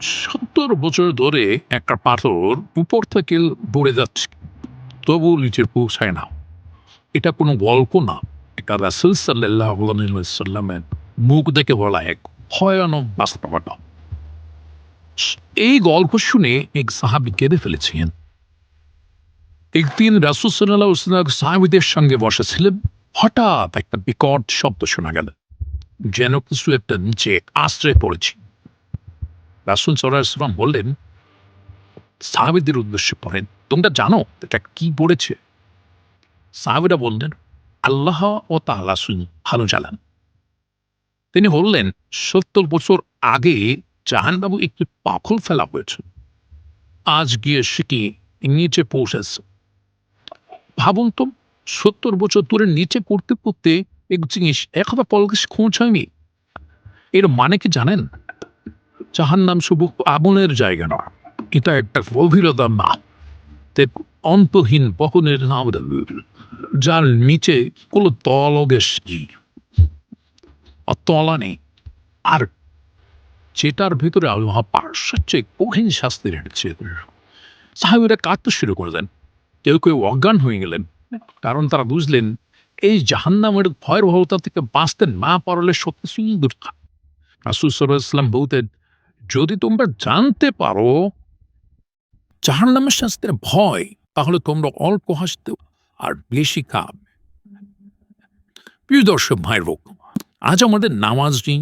সত্তর বছর ধরে একটা পাথর উপর থেকে পড়ে যাচ্ছে। তবু নিচে পৌঁছায় না। এটা কোনো গল্প না। এটা রাসুল সাল্লাহ সাল্লামের মুখ দেখে বলা এক ভয়ানক বাস্তবতা। এই গল্প শুনে এক সাহাবি কেঁদে ফেলেছিলেন। একদিন রাসুল সাল্লাহ সাহাবিদের সঙ্গে বসেছিলেন। হঠাৎ একটা বিকট শব্দ শোনা গেল। যেন কিছু একটা নিচে আশ্রয় পড়েছি। রাসুল সাল্লাম বললেন, সাহাবিদের উদ্দেশ্যে পড়েন। তোমরা জানো এটা কি পড়েছে? সাহাবিরা বললেন, আল্লাহ ও তাহলা ভালো জানান। তিনি বললেন, সত্তর বছর আগে জাহানবাবু একটি পাখল ফেলা হয়েছে। আজ গিয়ে সেটি নিচে পৌঁছেছে? ভাবুন তো, সত্তর বছর ধরে নিচে পড়তে পড়তে এক জিনিস এক একবার পলকে পৌঁছায়নি এর মানে কি জানেন? জাহান নাম শুধু আগুনের জায়গা না এটা একটা গভীরতার না অন্তহীন বহনের নাম যার নিচে কোনো আর তলা নেই। আর যেটার ভিতরে আল্লাহ পার্শ্চাচ্ছে কঠিন শাস্তি রেখেছে। সাহেবেরা কাঁদতে শুরু করে দেন। কেউ কেউ অজ্ঞান হয়ে গেলেন, কারণ তারা বুঝলেন, এই জাহান্নামের ভয়াবহতা থেকে বাঁচতে না পারলে সত্যি সুন্দর রাসুল সাল্লাম বলতেন যদি তোমরা জানতে পারো। জাহান্নামের শাস্তির ভয়, তাহলে তোমরা অল্প হাসতে আর বেশি খাবে প্রিয় দর্শক হোক আজ আমাদের নামাজ নেই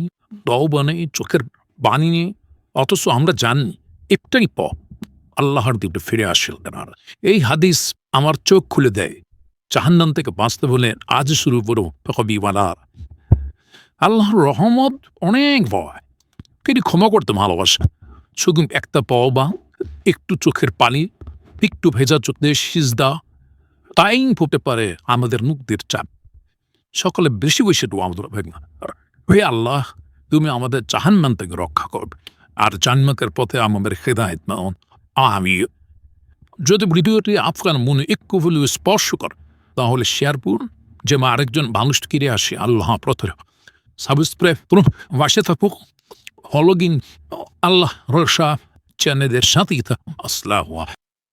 তওবা নেই চোখের বাণী নেই অথচ আমরা জানি একটাই পথ, আল্লাহর দিকে ফিরে আসলেন আর এই হাদিস আমার চোখ খুলে দেয়, জাহান্নাম থেকে বাঁচতে বলে আজ শুরু করো কবিওয়ালার আল্লাহর রহমত অনেক ভয়। তিনি ক্ষমা করতে ভালোবাসে শুধু একটা পাও বা একটু চোখের পানি একটু ভেজা চোখে সিজদা তাই হতে পারে আমাদের মুক্তির চাপ সকলে বেশি বেশি দোয়া হে আল্লাহ তুমি আমাদের জাহান্নাম থেকে রক্ষা করবে আর জান্নাতের পথে আমাদের হেদায়ত মাউন আমি যদি ভিডিওটি আপনার মনে একটু হলেও স্পর্শ করে তাহলে শেয়ার করুন যে আরেকজন মানুষ কিনে আসে আল্লাহ প্রথর সাবস্ক্রাইব করুন বাসে থাকুক আল্লাহ রসা চ্যানেলের সাথেই থাকুন। আসসালাম